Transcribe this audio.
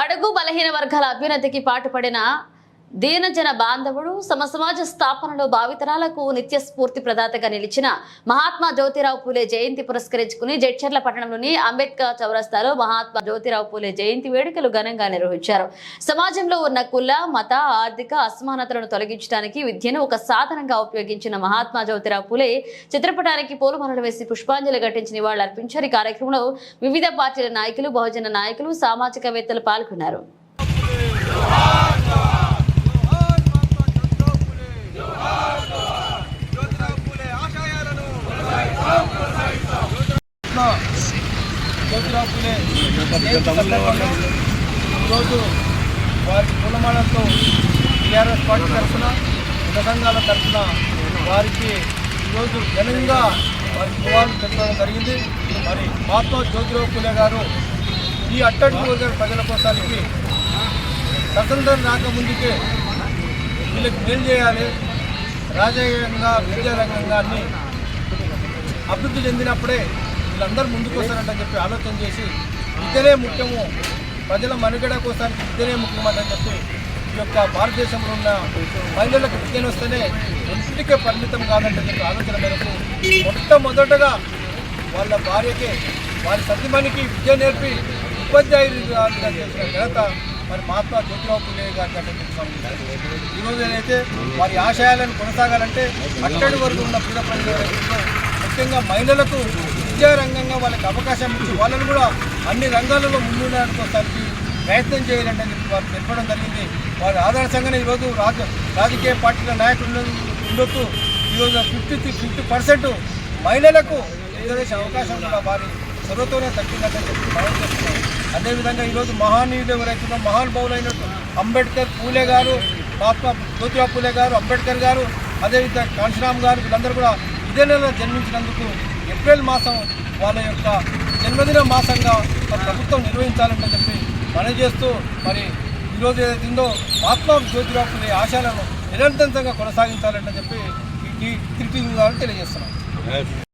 బడుగు బలహీన వర్గాల అభ్యున్నతికి పాటుపడిన దీనజన బాంధవుడు సమ సమాజ స్థాపనలో భావితరాలకు నిత్య స్ఫూర్తి ప్రదాతగా నిలిచిన మహాత్మా జ్యోతిరావు పూలే జయంతి పురస్కరించుకుని జడ్చర్ల పట్టణంలోని అంబేద్కర్ చౌరస్తాలో మహాత్మా జ్యోతిరావు పూలే జయంతి వేడుకలు ఘనంగా నిర్వహించారు. సమాజంలో ఉన్న కుల మత ఆర్థిక అసమానతలను తొలగించడానికి విద్యను ఒక సాధనంగా ఉపయోగించిన మహాత్మా జ్యోతిరావు పూలే చిత్రపటానికి పూలమాలలు వేసి పుష్పాంజలి ఘటించి నివాళులర్పించారు. ఈ కార్యక్రమంలో వివిధ పార్టీల నాయకులు బహుజన నాయకులు సామాజికవేత్తలు పాల్గొన్నారు జ్యోతిరావు పూలే జయంతి సందర్భంగా ఈరోజు వారికి పూలమాలతో టీఆర్ఎస్ పార్టీ తరఫున కుల సంఘాల తరఫున వారికి ఈరోజు ఘనంగా వారి నివాళులు తెలపడం జరిగింది మరి మహాత్మా జ్యోతిరావు పూలే గారు ఈ అట్టడుగు వర్గాల ప్రజల కోసానికి స్వతంత్రం రాకముందుకే వీళ్ళకి మేలు చేయాలి రాజకీయంగా విద్యారంగంగా అభివృద్ధి చెందినప్పుడే వీళ్ళందరూ ముందుకు వస్తారంటని చెప్పి ఆలోచన చేసి విద్యనే ముఖ్యము ప్రజల మనుగడ కోసానికి విద్యనే ముఖ్యమంటని చెప్పి ఈ యొక్క భారతదేశంలో ఉన్న మహిళలకు విద్యను వస్తేనే ఇంటికే పరిమితం కాదంటే చెప్పి ఆలోచన మేరకు మొట్టమొదటగా వాళ్ళ భార్యకే వారి సతీమణికి విద్య నేర్పి ఉపాధ్యాయులుగా చేసిన ఘనత మరి మహాత్మా జ్యోతిరావు పూలే గారి. అంటే ఈరోజు ఏదైతే వారి ఆశయాలను కొనసాగాలంటే అక్కడి వరకు ఉన్న పీడ ప్రజల ముఖ్యంగా మహిళలకు విద్యా రంగంగా వాళ్ళకి అవకాశం ఇచ్చి వాళ్ళని కూడా అన్ని రంగాలలో ముందుండడానికి ప్రయత్నం చేయాలంటే చెప్పి వారు తెలపడం జరిగింది. వారి ఆదర్శంగానే ఈరోజు రాజ రాజకీయ పార్టీల నాయకులు ఉండొచ్చు. ఈరోజు ఫిఫ్టీ ఫిఫ్టీ పర్సెంట్ మహిళలకు ఎదురేసే అవకాశం కూడా వారి చొరవతోనే తగ్గిందని చెప్పి మనం చేస్తున్నాం. అదేవిధంగా ఈరోజు మహానీయులు ఎవరైతే మహానుభావులైనట్టు అంబేద్కర్ పూలే గారు మహాత్మా జ్యోతిరావు పూలే గారు అంబేద్కర్ గారు అదేవిధంగా కాంశీరామ్ గారు వీళ్ళందరూ కూడా ఇదే నెలలో జన్మించినందుకు ఏప్రిల్ మాసం వాళ్ళ యొక్క జన్మదిన మాసంగా ప్రభుత్వం నిర్వహించాలని చెప్పి మనం చేస్తూ మరి ఈరోజు ఏదైతే ఉందో మహాత్మా జ్యోతిరావు ఆశయాలను నిరంతరంగా కొనసాగించాలని చెప్పి ఈ తెలియజేస్తున్నాం